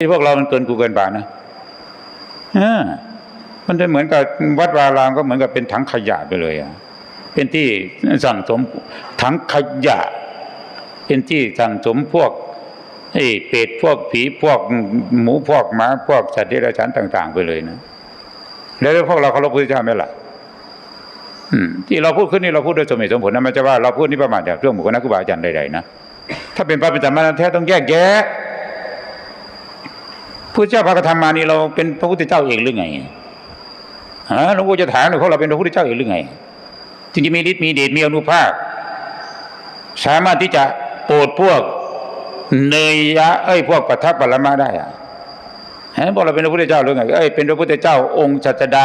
ที่พวกเรามันเกินกูเกินบานะอ่ามันจะเหมือนกับวัดวารามก็เหมือนกับเป็นถังขยะไปเลยอะ เป็นที่สั่งสมถังขยะ เป็นที่สั่งสมพวกไอ้เป็ดพวกผีพวกหมูพวกหมาพวกสัตว์เดรัจฉานต่าง ๆ ไปเลยนะ แล้วพวกเราเคารพพระเจ้าไหมล่ะอืมที่เราพูดขึ้นนี่เราพูดโดยสมเหตุสมผลนะไม่ใช่ว่าเราพูดนี่ประมาทจากเรื่องบุคคลนักครูบาอาจารย์ใดๆนะ ถ้าเป็นพระเป็นสามเณรแท้ต้องแยกแยะ พระเจ้าพระกระทำมานี่เราเป็นพระพุทธเจ้าเองหรือไงฮะหลวงปู่จะถามหรือพวกเราเป็นพระพุทธเจ้าเองหรือไงจึงจะมีฤทธิ์มีเดชมีอนุภาพ สามารถที่จะโปรดพวกเนยยะเอ้ยพวกปัทับปรมาได้อะฮะบอกเราเป็นพระพุทธเจ้าหรือไงเอ้ยเป็นพระพุทธเจ้า องค์สัจดา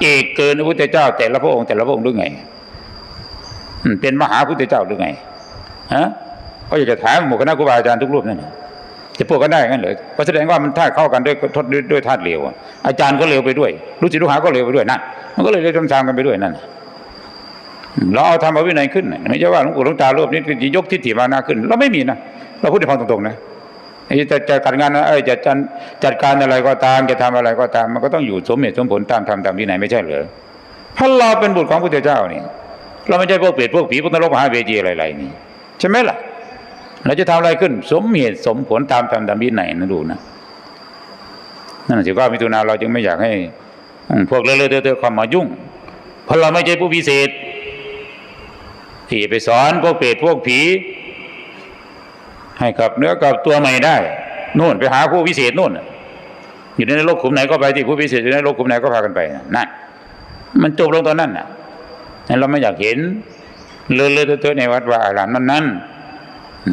เอกเกินพระพุทธเจ้า แต่ละพระองค์แต่ละพระองค์หรือไงเป็นมหาพุทธเจ้าหรือไงฮะเขาอยากจะถามหมู่คณะครูบาอาจารย์ทุกรูปนั่นน่ะ จะพูดกันได้งั้นเหรอก็แสดงว่ามันธาตุเข้ากันด้วยทดด้วยธาตุเหลวอะอาจารย์ก็เหลวไปด้วยลูกศิษย์ลูกหาก็เหลวไปด้วยนั่นมันก็เลยเลยทำตามกันไปด้วยนั่นเราเอาธรรมวินัยขึ้นไม่ใช่ว่าหลวงปู่หลวงตารูปนี้จะยกทิฏฐิมานาขึ้น เราไม่มีนะเราพูดในความตรงๆนะจะจะจัดงานนะเอ้ยจะจัดจัดการอะไรก็ตามจะทำอะไรก็ตาม มันก็ต้องอยู่สมเหตุสมผลตามธรรมตามวินัยไม่ใช่เหรอเพราะเราเป็นบุตรของพระเจ้านี่เราไม่ใช่พวกเปรตพวกผีพวกนรกมหาเวจีอะไรๆนี่ใช่ไหมล่ะ เราจะทำอะไรขึ้น สมเหตุสมผลตามธรรมตามวินัยนะดูนะนั่นสิว่ามิถุนาเราจึงไม่อยากให้ พวกเลอะๆเทอะๆเข้ามายุ่ง เพราะเราไม่ใช่ผู้พิเศษที่ไปสอนพวกเปรตพวกผี ให้กับเนื้อกับตัวใหม่ได้นู่นไปหาผู้พิเศษนู่นอยู่ในโลกขุมไหนก็ไปที่ผู้พิเศษอยู่ในโลกขุมไหนก็พากันไปนั่นมันจบลงตอนนั้นน่ะเราไม่อยากเห็นเลอะเลอะเทอะๆในวัดว่าอารามนั้นนั้นๆ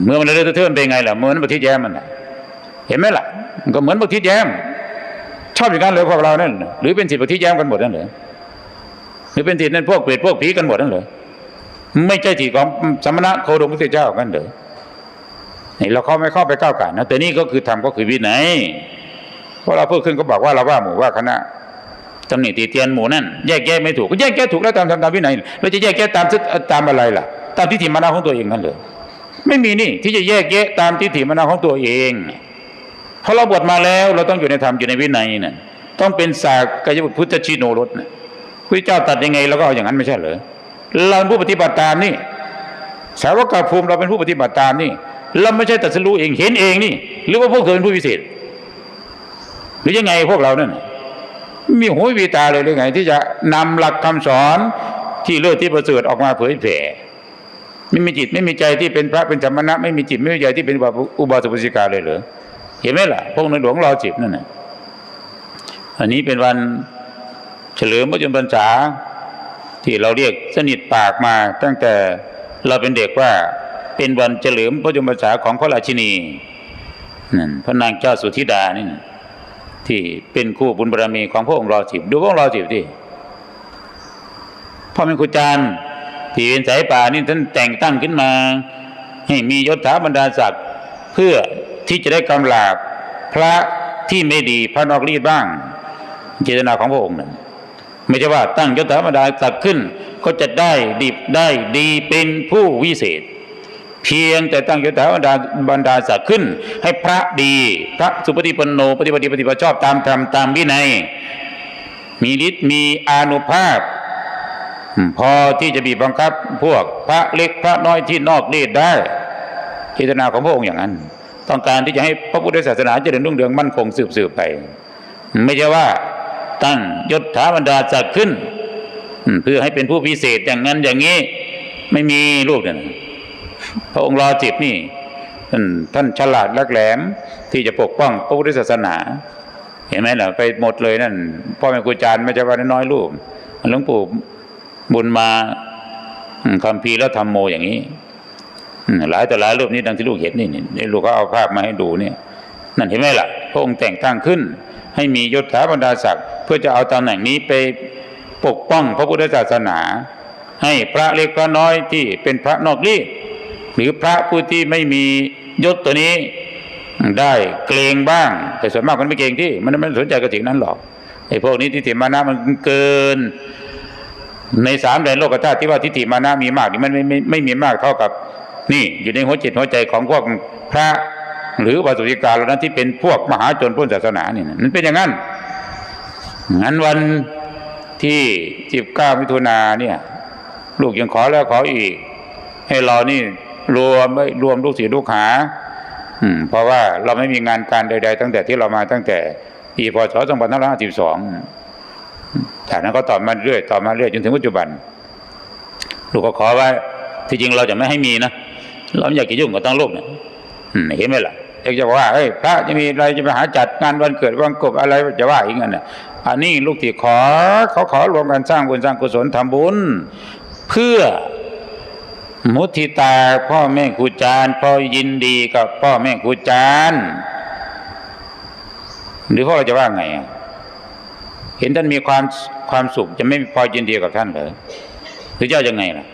เมื่อมันเลอะเลอเทอนเป็นไงล่ะเหมือนบักทิดแย้มมันเห็นไหมล่ะมันก็เหมือนบักทิดแย้มชอบอย่างนั้นเลยพวกเรานั่นหรือเป็นสิทธิบักทิดแย้มกันหมดนั่นเหรอหรือเป็นสิทธินั่นพวกเปรตพวกผีกันหมดนั่นเหรอไม่ใช่ที่ของสมณะโคดมพุทธเจ้ากันเด้อนี่เราเข้าไม่เข้าไปก้าวไก่ายนะแต่นี่ก็คือธรรมก็คือวินัยเพราะเราพูดขึ้นก็บอกว่าเราว่าหมู่ว่าคณะตำหนิตีเตียนหมู่นั่นแยกแยะไม่ถูกก็แยกแยะถูกแล้วตามธรรมตามวินัยเราจะแยกแยะตามตามอะไรล่ะ ตามทิฏฐิมานะของตัวเองนั่นเลย ไม่มีนี่ที่จะแยกแยะตามทิฏฐิมานะของตัวเองเพราะเราบวชมาแล้วเราต้องอยู่ในธรรมอยู่ในวินัยน่ะต้องเป็นสากายบุตรพุทธชิโนรสน่ะพระเจ้าตัดยังไงเราก็เอาอย่างนั้นไม่ใช่เหรอเราผู้ปฏิบัติตามนี่ สาวกภูมิเราเป็นผู้ปฏิบัติตามนี่เราไม่ใช่ตัดสินรู้เองเห็นเองนี่ หรือว่าพวกเธอเป็นผู้พิเศษ หรือยังไงพวกเรานั่นมีหูมีตาเลยหรือไง ที่จะนำหลักคำสอนที่เลิศที่ประเสริฐออกมาเผยแผ่ ไม่มีจิตไม่มีใจที่เป็นพระเป็นธรรมณะไม่มีจิตไม่มีใจที่เป็นอุบาสกอุบาสิกาเลยเหรอเห็นไหมล่ะพวกในหลวงรอจิบนั่นน่ะอันนี้เป็นวันเฉลิมพระชนมพรรษาที่เราเรียกสนิทปากมาตั้งแต่เราเป็นเด็กว่าเป็นวันเฉลิมพระชนมพรรษาของพระราชินีนั่นพระนางเจ้าสุธิดานี่นะที่เป็นคู่บุญบารมีของพระองค์รอสิบดูพระองค์รอสิบที่พ่อแม่ครูจารย์ ที่เป็นสายป่านี่ท่านแต่งตั้งขึ้นมา ให้มียศถาบรรดาศักดิ์เพื่อที่จะได้กำลาบพระที่ไม่ดีพระนอกรีดบ้าง เจตนาของพระองค์นั้นไม่ใช่ว่าตั้งยศถาบรรดาศักดิ์ขึ้น ก็จะได้ดีได้ดีเป็นผู้วิเศษ เพียงแต่ตั้งยศถาบรรดาบรรดาศักดิ์ขึ้น ให้พระดีพระสุปฏิปันโนปฏิบัติปฏิบัติชอบตามธรรมตามวินัยมีฤทธิ์มีอานุภาพ พอที่จะบีบบังคับ พวกพระเล็กพระน้อยที่นอกเนตรได้เจตนาของพระองค์อย่างนั้น ต้องการที่จะให้พระพุทธศาสนาเจริญรุ่งเรืองมั่นคงสืบสืบไป ไม่ใช่ว่าตั้งยศถาบรรดาศักดิ์ขึ้นเพื่อให้เป็นผู้พิเศษอย่างนั้นอย่างนี้ไม่มีรูปเนี่ยพระองค์รอจิบนี่ท่านฉลาดลักแหลมที่จะปกป้องพระพุทธศาสนา เห็นไหมล่ะไปหมดเลยนั่นพ่อแม่ครูอาจารย์ไม่ใช่ว่าน้อยๆรูปหลวงปู่ บุญมาคำพีแล้วทำโมอย่างนี้หลายแต่หลายรูปนี้ดังที่ลูกเห็นนี่นี่ลูกเขาเอาภาพมาให้ดูเนี่ยนั่นเห็นไหมล่ะ พระองค์แต่งตั้งขึ้น ให้มียศถาบรรดาศักดิ์เพื่อจะเอาตำแหน่งนี้ไปปกป้องพระพุทธศาสนา ให้พระเล็กพระน้อยที่เป็นพระนอกรีดหรือพระผู้ที่ไม่มียศตัวนี้ได้เกรงบ้าง แต่ส่วนมากมันไม่เกรงที่ มันไม่สนใจกับสิ่งนั้นหรอกไอ้พวกนี้ทิฏฐิมานะมันเกิน ในสามแดนโลกธาตุที่ว่าทิฏฐิมานะมีมากนี่มันไม่ไม่ไม่มีมากเท่ากับ นี่อยู่ในหัวจิตหัวใจของพวกพระหรือวาสุริกาเหล่านั้นที่เป็นพวกมหาชนพ้นศาสนานี่นะมันเป็นอย่างนั้นงั้นวันที่สิบเก้ามิถุนาเนี่ย ลูกยังขอแล้วขออีก ให้เรานี่รวมไม่รวมลูกศิษย์ลูกหา อืม เพราะว่าเราไม่มีงานการใด ๆ ตั้งแต่ที่เรามาตั้งแต่ปีพศ2552 จากนั้นก็ต่อมาเรื่อยต่อมาเรื่อยจนถึงปัจจุบัน ลูกก็ขอว่า ที่จริงเราจะไม่ให้มีนะเราไม่อยากจะยุ่งกับตั้งโลกเนี่ยเห็นไหมล่ะอยากจะบอกว่าเฮ้ยพระจะมีอะไรจะไปหาจัดงานวันเกิดวันกบอะไรจะว่าอย่างนั้นน่ะอันนี้ลูกที่ขอเขาขอรวมกันสร้างบุญสร้างกุศลทำบุญ เพื่อมุทิตาพ่อแม่ครูจารย์พ่อยินดีกับพ่อแม่ครูจารย์หรือพวกเราจะว่าไงอะ เห็นท่านมีความความสุขจะไม่พอยินดีกับท่านเหรอหรือเจ้ายังไงล่ะ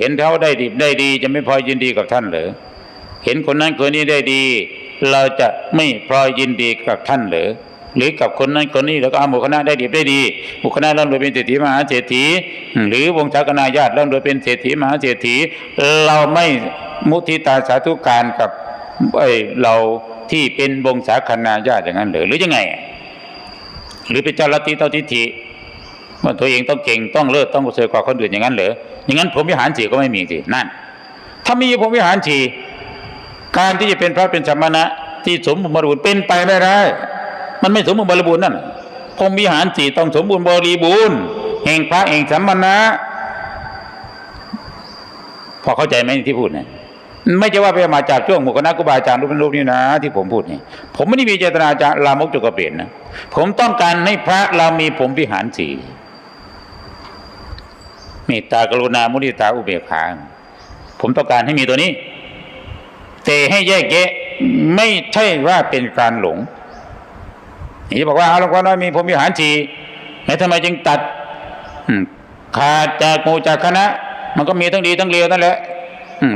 เห็นเขาได้ดีได้ดี จะไม่พอยินดีกับท่านเหรอเห็นคนนั้นคนนี้ได้ดี เราจะไม่พอยินดีกับท่านเหรอหรือกับคนนั้นคนนี้แล้วก็อาหมู่คณะได้ดีได้ดีหมู่คณะร่ำรวยเป็นเศรษฐีมหาเศรษฐีหรือวงศาคณาญาติร่ำรวยเป็นเศรษฐีมหาเศรษฐีเราไม่มุทิตาสาธุการกับไอเราที่เป็นวงศาคณาญาติอย่างนั้นเหรือหรือยังไง หรือเป็นเจ้าลัทธิเต้าทิฏฐิว่าตัวเองต้องเก่งต้องเลิศต้องประเสริฐกว่าคนอื่นอย่างนั้นเหรออย่างนั้นผมวิหารสีก็ไม่มีสินั่น ถ้ามีผมวิหารสีการที่จะเป็นพระเป็นสมณะที่สมบูรณ์บริบูรณ์เป็นไปไม่ได้ มันไม่สมบูรณ์บริบูรณ์นั่นพรหมวิหารสีต้องสมบูรณ์บริบูรณ์แห่งพระแห่งสมณะพอเข้าใจไหมที่พูดเนี่ย ไม่ใช่ว่าไปมาจากช่วงหมู่คณะครูบาอาจารย์รูปนรูปนี่นะ ที่ผมพูดนี่ผมไม่ได้มีเจตนาจะลามกจุกกระเปลี่ยนนะผมต้องการให้พระเรามีผมวิหารสีเมตตากรุณามุทิตาอุเบกขาผมต้องการให้มีตัวนี้ แต่ให้แยกแยะไม่ใช่ว่าเป็นการหลงนี่บอกว่าเอาหลวงพ่อน้อยมีผมวิหารสีแล้วทำไมจึงตัดขาดจากหมู่จากคณะ มันก็มีทั้งดีทั้งเลวนั่นแหละ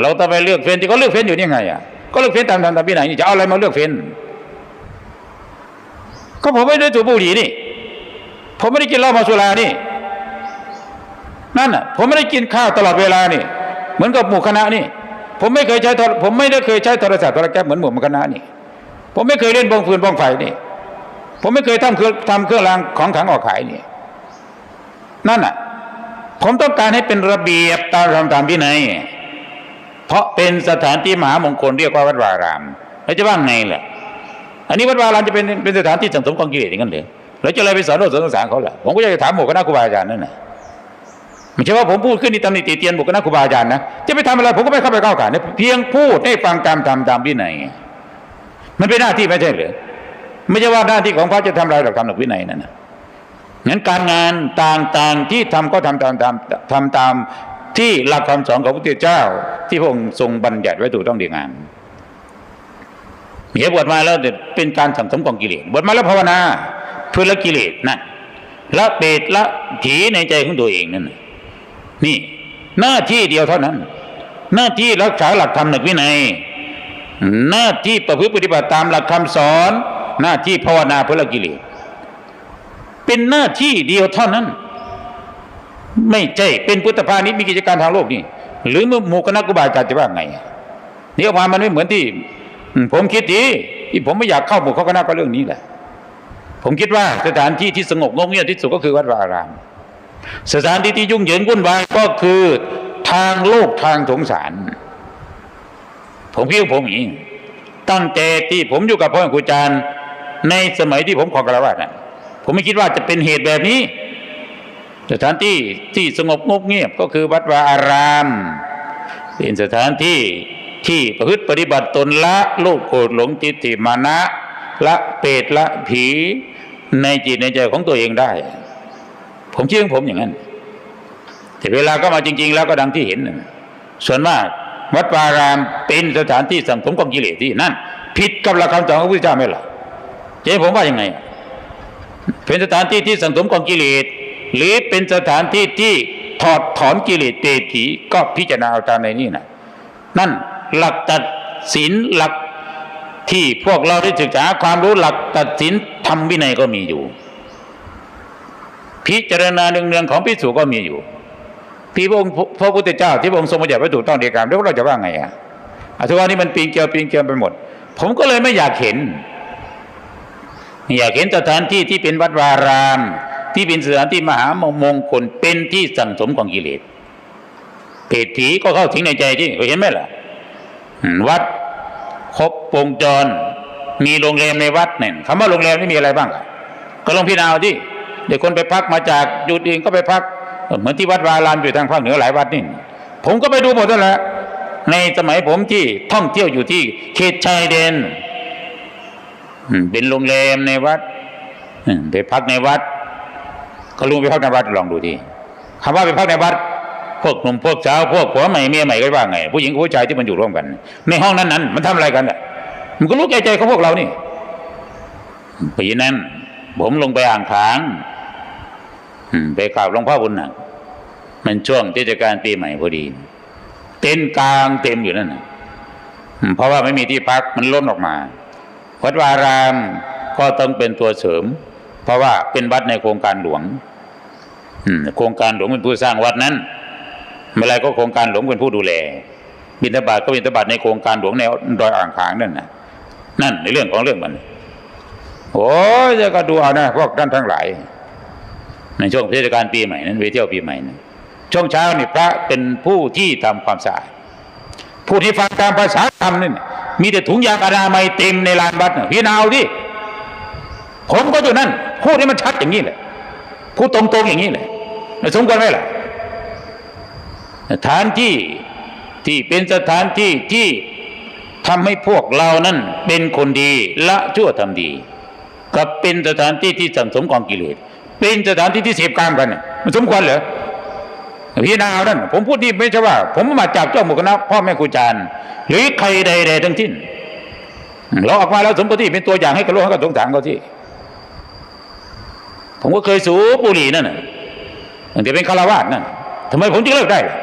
เราต้องไปเลือกเฟ้นที่เขาเลือกเฟ้นอยู่นี่ไงอะก็เลือกเฟ้นตามตามตามที่ไหนนี่จะเอาอะไรมาเลือกเฟ้นก็ผมไม่ได้ถูกบุหรี่นี่ ผมไม่ได้กินเหล้ามาสุรานี่ นั่นน่ะ ผมไม่ได้กินข้าวตลอดเวลานี่ เหมือนกับหมู่คณะนี่ ผมไม่เคยใช้ ผมไม่ได้เคยใช้โทรศัพท์โทรแก๊ปเหมือนหมู่คณะนี่ ผมไม่เคยเล่นบองฟืนบองไฟนี่ ผมไม่เคยทำเครื่องทำเครื่องรางของขังออกขายนี่ นั่นน่ะ ผมต้องการให้เป็นระเบียบตามธรรมตามวินัย เพราะเป็นสถานที่มหามงคลเรียกว่าวัดวารามแล้วจะว่าไงล่ะ อันนี้วัดวารามจะเป็นเป็นสถานที่สังสมกองกิเลสอย่างนั้นเหรอแล้วจะอะไรไปสอนโลกสอนสงสารเขาล่ะผมก็อยากจะถามหมู่คณะครูบาอาจารย์นั่นน่ะไม่ใช่ว่าผมพูดขึ้นในตำหนิติเตียนหมู่คณะครูบาอาจารย์นะจะไปทำอะไรผมก็ไม่เข้าไปก้าวก่ายนะเพียงพูดให้ฟังตามตามตามวินัยมันเป็นหน้าที่ไม่ใช่หรือไม่ใช่ว่าหน้าที่ของพระจะทำลายหลักธรรมหลักวินัยนั่นนะงั้นการงานต่างๆที่ทำก็ทำตามตามทำตาม ที่หลักคำสอนของพระพุทธเจ้า ที่พระองค์ทรงบัญญัติไว้ถูกต้องดีงามเมียบวชมาแล้วเป็นการสังสมกองกิเลสบวชมาแล้วภาวนาเพื่อละกิเลสนั่นละเปรตละผีในใจของตัวเองนั่นนี่ หน้าที่เดียวเท่านั้น หน้าที่รักษาหลักธรรมหลักวินัยหน้าที่ประพฤติปฏิบัติตามหลักคำสอน หน้าที่ภาวนาเพื่อละกิเลสเป็นหน้าที่เดียวเท่านั้น ไม่ใช่เป็นพุทธพาณิชย์มีกิจการทางโลกนี่ หรือหมู่คณะกุบาอาจารย์จะว่าไงนี่ออกมามันไม่เหมือนที่ ผมคิดดีที่ผมไม่อยากเข้าหมู่เขาคณะก็เรื่องนี้แหละ ผมคิดว่าสถานที่ที่สงบงบเงียบที่สุดก็คือวัดวาอาราม สถานที่ที่ยุ่งเหยิงวุ่นวายก็คือทางโลกทางสงสาร ผมคิดว่าผมอย่างนี้ตั้งแต่ที่ผมอยู่กับพ่อครูอาจารย์ในสมัยที่ผมขอกระวาดน่ะผมไม่คิดว่าจะเป็นเหตุแบบนี้ สถานที่ที่สงบงบเงียบก็คือวัดวาอาราม เป็นสถานที่ที่ประพฤติปฏิบัติตนละโลกโกรธหลงจิตติมานะละเปรตละผีในจิตในใจของตัวเองได้ ผมเชื่อของผมอย่างนั้น แต่เวลาก็มาจริง ๆ แล้วก็ดังที่เห็น ส่วนมากวัดวารามเป็นสถานที่สังสมกองกิเลสที่นั่นผิดกับหลักคำสอนของพระพุทธเจ้าไหมล่ะเจ๊ผมว่ายังไง เป็นสถานที่ที่สังสมกองกิเลสหรือ เป็นสถานที่ที่ถอดถอนกิเลสเตถีก็พิจารณาเอาตามในนี้นะนั่นหลักตัดสินหลักที่พวกเราได้ศึกษาความรู้หลักตัดสินธรรมวินัยก็มีอยู่ พิจารณาเนืองๆของพิสูจก็มีอยู่ที่พระองค์พระพุทธเจ้าที่พระองค์ทรงบัญญัติไว้ถูกต้องดีกามแล้วเราจะว่าไงอะอาทุกวันนี้มันปีนเกลียวปีนเกลียวไปหมด ผมก็เลยไม่อยากเห็นอยากเห็นสถานที่ที่เป็นวัดวาราม ที่เป็นสถานที่มหามงคลเป็นที่สั่งสมของกิเลสเพศผีก็เข้าถึงในใจที่เห็นไหมล่ะวัดครบวงจร มีโรงแรมในวัดเนี่ยคำว่าโรงแรมนี่มีอะไรบ้าง ก็ลองพิจารณาเอาที่เด็กคนไปพักมาจากจุดอื่นก็ไปพัก เหมือนที่วัดวารามอยู่ทางภาคเหนือหลายวัดนี่ผมก็ไปดูหมดแหละในสมัยผมที่ท่องเที่ยวอยู่ที่เขตชายแดนเป็นโรงแรมในวัดไปพักในวัด ก็ลุงไปพักในวัดลองดูทีคำว่าไปพักในวัดพวกหนุ่มพวกสาวพวกผัวใหม่เมียใหม่ก็ว่าไง ผู้หญิงกับผู้ชายที่มันอยู่ร่วมกัน ในห้องนั้นนั้นมันทำอะไรกันอะมันก็รู้ใจใจของพวกเรานี่เพราะฉะนั้น ผมลงไปอ่างขางอืไปกราบหลวงพ่อบุญหนักมันช่วงเทศกาลปีใหม่พอดี เต็นกลางเต็มอยู่นั่นนะเพราะว่าไม่มีที่พักมันล้นออกมา วัดวารามก็ต้องเป็นตัวเสริม เพราะว่าเป็นวัดในโครงการหลวงโครงการหลวงเป็นผู้สร้างวัดนั้นเมื่อไรก็โครงการหลวงเป็นผู้ดูแล บิณฑบาตก็บิณฑบาตในโครงการหลวงในดอยอ่างขางนั่นน่ะนั่นในเรื่องของเรื่องมันโอ้ยจะก็ดูเอานะพวกท่านทั้งหลาย ในช่วงเทศกาลปีใหม่นั้นไปเที่ยวปีใหม่นั้นช่วงเช้านี่พระเป็นผู้ที่ทำความสะอาดผู้ที่ฟังตามภาษาธรรมนี่มีแต่ถุงยางอนามัยเต็มในลานวัดพี่นาเอาดิผมก็อยู่นั่น พูดให้มันชัดอย่างนี้แหละพูดตรงๆอย่างนี้แหละสมควรไหมล่ะสถานที่ที่เป็นสถานที่ที่ทำให้พวกเรานั้นเป็นคนดีละชั่วทำดี กับเป็นสถานที่ที่สังสมกองกิเลสเป็นสถานที่ที่เสพกามกันมันสมควรเหรอพี่นาเอานั่นผมพูดนี่ไม่ใช่ว่า ผมมาจากเจ้าหมู่คณะพ่อแม่ครูอาจารย์หรือใครใดๆทั้งสิ้นเราออกมาแล้วสมปที่เป็นตัวอย่างให้กับโลกให้กับสงสารเขาที่ ผมก็เคยสูบบุหรี่นั่นน่ะตั้งแต่เป็นคารวาสนั่นทำไมผมจึงเลิกได้ล่ะ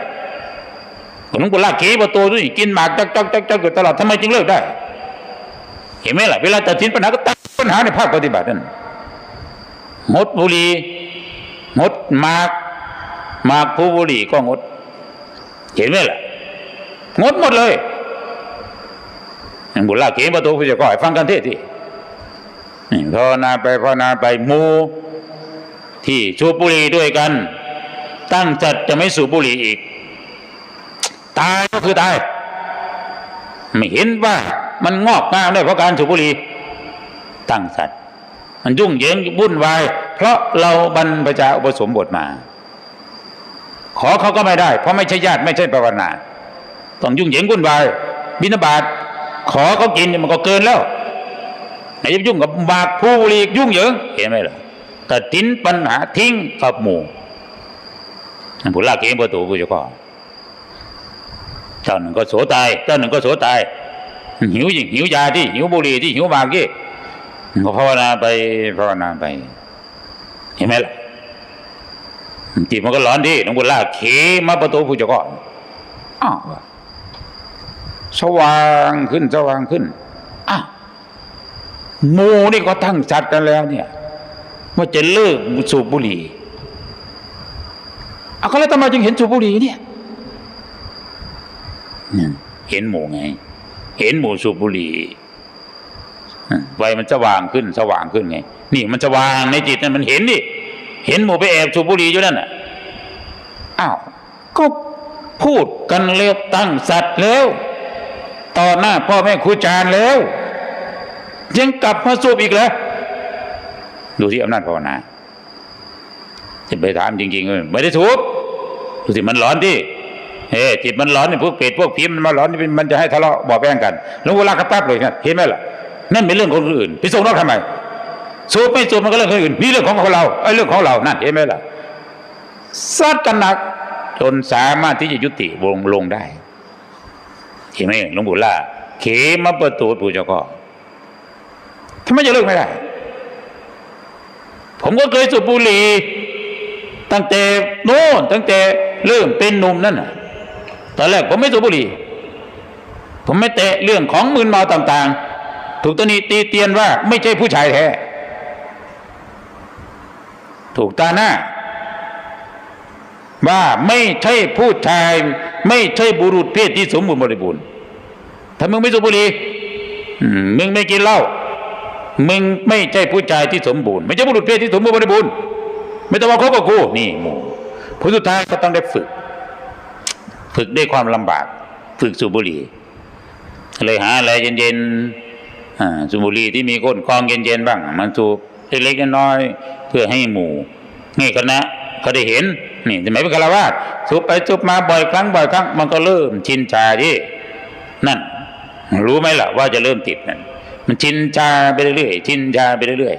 ผมต้องกุลากเกประตูด้วยกินหมากจักจักจักจักอยู่ตลอดทำไมจึงเลิกได้ เห็นไหมล่ะเวลาตัดสินปัญหาก็ตัดปัญหาในภาคปฏิบัตินั่นงดบุหรี่งดหมากหมากผู้บุหรี่ก็งด เห็นไหมล่ะงดหมดเลยบุลาเกประตูผู้จะก็ให้ฟังกันเทศที่นี่ภาวนาไปภาวนาไปมู ที่สูบุหรี่ด้วยกัน ตั้งจัดจะไม่สูบบุหรี่อีก ตายก็คือตาย ไม่เห็นว่ามันงอกงามได้เพราะการสูบบุหรี่ตั้งสัตว์มันยุ่งเหยิงวุ่นวาย เพราะเราบรรพชาอุปสมบทมา ขอเขาก็ไม่ได้ เพราะไม่ใช่ญาติไม่ใช่ภาวนาต้องยุ่งเหยิงวุ่นวายบิณฑบาตขอเขากินมันก็เกินแล้วไหนจะยุ่งกับบาปผู้บุหรี่ยุ่งเหยิงเห็นไหมล่ะ แต่ทิ้นปัญหาทิ้งกับหมู่ผู้ลากเองประตูผู้เจ้าก็เจ้าหนึ่งก็โสตายเจ้าหนึ่งก็โสตาย หิวยิ่งหิวยาที่หิวบุหรี่ที่หิวหมากที่ก็ภาวนาไปภาวนาไป เห็นไหมล่ะจิตมันก็ร้อนดิหลวงปู่ล่าเขมาประตูผู้เจ้าก็อ้าวสว่างขึ้นสว่างขึ้นอ้าวหมูนี่ก็ตั้งจัดกันแล้วเนี่ย ว่าจะเลิกสูบบุหรี่เอาก็แล้วทำไมจึงเห็นสูบบุหรี่เนี่ยอืมเห็นหมูไง เห็นหมูสูบบุหรี่อืมไฟมันสว่างขึ้นสว่างขึ้นไง นี่มันสว่างในจิตนั่นมันเห็นดิเห็นหมูไปแอบสูบบุหรี่อยู่นั่นน่ะอ้าวก็พูดกันเร็วตั้งสัตว์แล้วต่อหน้าพ่อแม่ครูอาจารย์แล้ว ยังกลับมาสูบอีกเหรอ ดูที่อำนาจภาวนาจะไปถามจริงๆไม่ได้สูบดูสิมันร้อนที่เฮ้จิตมันร้อนนี่พวกเปรตพวกผีมันมาร้อนนี่มันจะให้ทะเลาะบอแบ่งกันแล้วเวลากระปั๊บเลยนะเห็นไหมล่ะนั่นเป็นเรื่องของคนอื่นไปส่งนอกทำไมสูบไม่สูบมันก็เรื่องของคนอื่นนี่เรื่องของเราไอ้เรื่องของเรานั่นเห็นไหมล่ะซัดกันหนักจนสามารถที่จะยุติวงลงได้เห็นไหมหลวงปู่ล่าเขมาประตูปู่เจ้าก็ทำไมจะเลิกไม่ได้ ผมก็เคยสูบบุหรี่ตั้งแต่โน่นตั้งแต่เริ่มเป็นหนุ่มนั่นน่ะตอนแรกผมไม่สูบบุหรี่ ผมไม่แตะเรื่องของมึนเมาต่างๆ ถูกตนีตีเตียนว่าไม่ใช่ผู้ชายแท้ ถูกตาหน้า ว่าไม่ใช่ผู้ชาย ไม่ใช่บุรุษเพศที่สมบูรณ์บริบูรณ์ถ้ามึงไม่สูบบุหรี่มึงไม่กินเหล้า มึงไม่ใช่ผู้ชายที่สมบูรณ์ไม่ใช่บุรุษเพศที่สมบูรณ์บริบูรณ์ไม่ต้องมาคบกับกูนี่หมู่ผลสุดท้ายก็ต้องได้ฝึก ฝึกด้วยความลำบาก ฝึกสูบบุหรี่เลยหาอะไรเย็นๆอ่าสูบบุหรี่ที่มีก้นกองเย็นๆบ้าง มันสูบเล็กๆน้อยๆเพื่อให้หมู่ให้คณะเขาได้เห็นนี่สมัยเป็นคารวาสสูบไปสูบมาบ่อยครั้งบ่อยครั้ง มันก็เริ่มชินชาที่นั่น รู้ไหมล่ะว่าจะเริ่มติดนั่น มันชินชาไปเรื่อยๆชินชาไปเรื่อย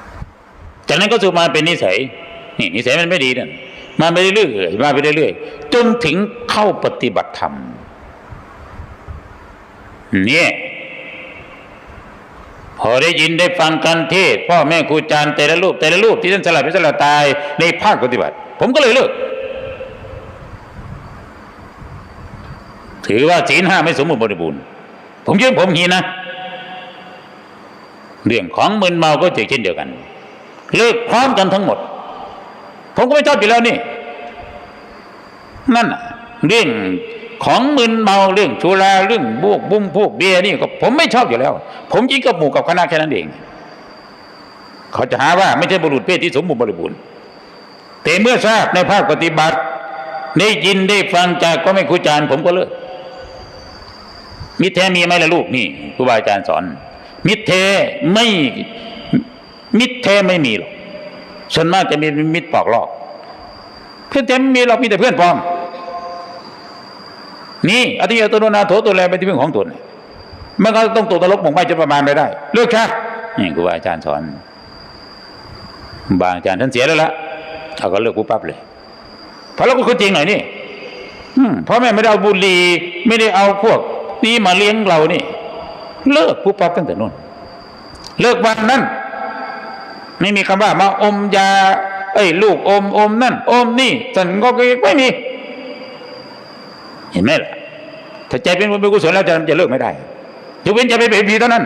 ๆจากนั้นก็สูบมาเป็นนิสัยนี่นิสัยมันไม่ดีนั่นมาไปเรื่อยๆมาไปเรื่อยๆจนถึงเข้าปฏิบัติธรรมเนี่ยพอได้ยินได้ฟังการเทศ พ่อแม่ครูอาจารย์แต่ละรูปแต่ละรูปที่ท่านสลับไปสลับตายในภาคปฏิบัติ ผมก็เลยเลิกถือว่าศีลห้าไม่สมบูรณ์บริบูรณ์ ผมยืนผมหีนะ เรื่องของมึนเมาก็เช่นเดียวกัน เลิกพร้อมกันทั้งหมด ผมก็ไม่ชอบอยู่แล้วนี่ นั่นเรื่องของมึนเมาเรื่องชุราเรื่องบวกบุ้มพวกเบียร์นี่ก็ผมไม่ชอบอยู่แล้ว ผมยิงกับหมู่กับคณะแค่นั้นเอง เขาจะหาว่าไม่ใช่บุรุษเพศที่สมบูรณ์บริบูรณ์แต่เมื่อทราบในภาคปฏิบัติ ได้ยินได้ฟังจากก็ไม่ครูอาจารย์ผมก็เลิก มิตรแท้มีไหมล่ะลูกนี่ครูบาอาจารย์สอน มิตรแท้ไม่มิตรแท้ไม่มีหรอกส่วนมากจะมีมิตรปอกลอกเพื่อนแท้ไม่มีหรอกมีแต่เพื่อนปลอม นี่อธิยตโนนาโถตัวแลเป็นที่พึ่งของตนมันก็ต้องตกตลกหมองไปจนประมาณไม่ได้เลิกชักนี่ครูบาอาจารย์สอน บางอาจารย์ท่านเสียแล้วละเขาก็เลิกปุ๊บปั๊บเลยเพราะเราก็คือจริงหน่อยนี่พ่อแม่ไม่ได้เอาบุหรี่ไม่ได้เอาพวก นี้มาเลี้ยงเรานี่ เลิกปุ๊บปั๊บตั้งแต่นู้นเลิกวันนั้น ไม่มีคำว่ามาอมยา เอ้ย ลูกอมอมนั่น อมนี่สันก็ไม่มี เห็นไหมล่ะถ้าใจเป็นบุญเป็นกุศลแล้วจะจะเลิกไม่ได้ยกเว้นจะไปเป็นผีเท่านั้น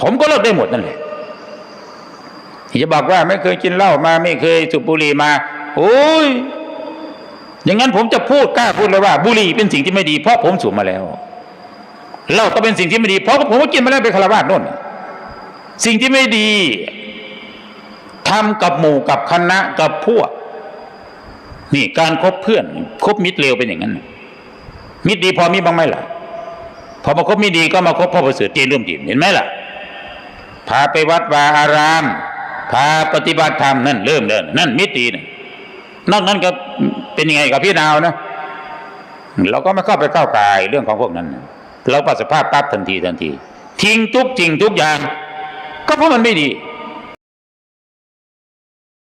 ผมก็เลิกได้หมดนั่นแหละอย่าบอกว่าไม่เคยกินเหล้ามาไม่เคยสูบบุหรี่มาโอ้ยอย่างนั้นผมจะพูดกล้าพูดเลยว่า บุหรี่เป็นสิ่งที่ไม่ดีเพราะผมสูบมาแล้ว เหล้าก็เป็นสิ่งที่ไม่ดี เพราะผมก็กินมาแล้วเป็นคารวาสโน่น สิ่งที่ไม่ดีทำกับหมู่กับคณะกับพวก นี่การคบเพื่อนคบมิตรเลวเป็นอย่างนั้น มิตรดีพอมีบ้างไหมล่ะ พอมาคบไม่ดีก็มาคบพ่อประเสริฐเจนริ่มดีเห็นไหมล่ะ พาไปวัดวาอาราม พาปฏิบัติธรรมนั่นเริ่มเดินนั่นมิตรดีนะนอกนั้นก็เป็นยังไงกับพี่นาวนะเราก็ไม่เข้าไปก้าวไกลเรื่องของพวกนั้น เราปัสสภาพปั๊บทันทีทันที ทิ้งทุกจริงทุกอย่าง ก็เพราะมันไม่ดี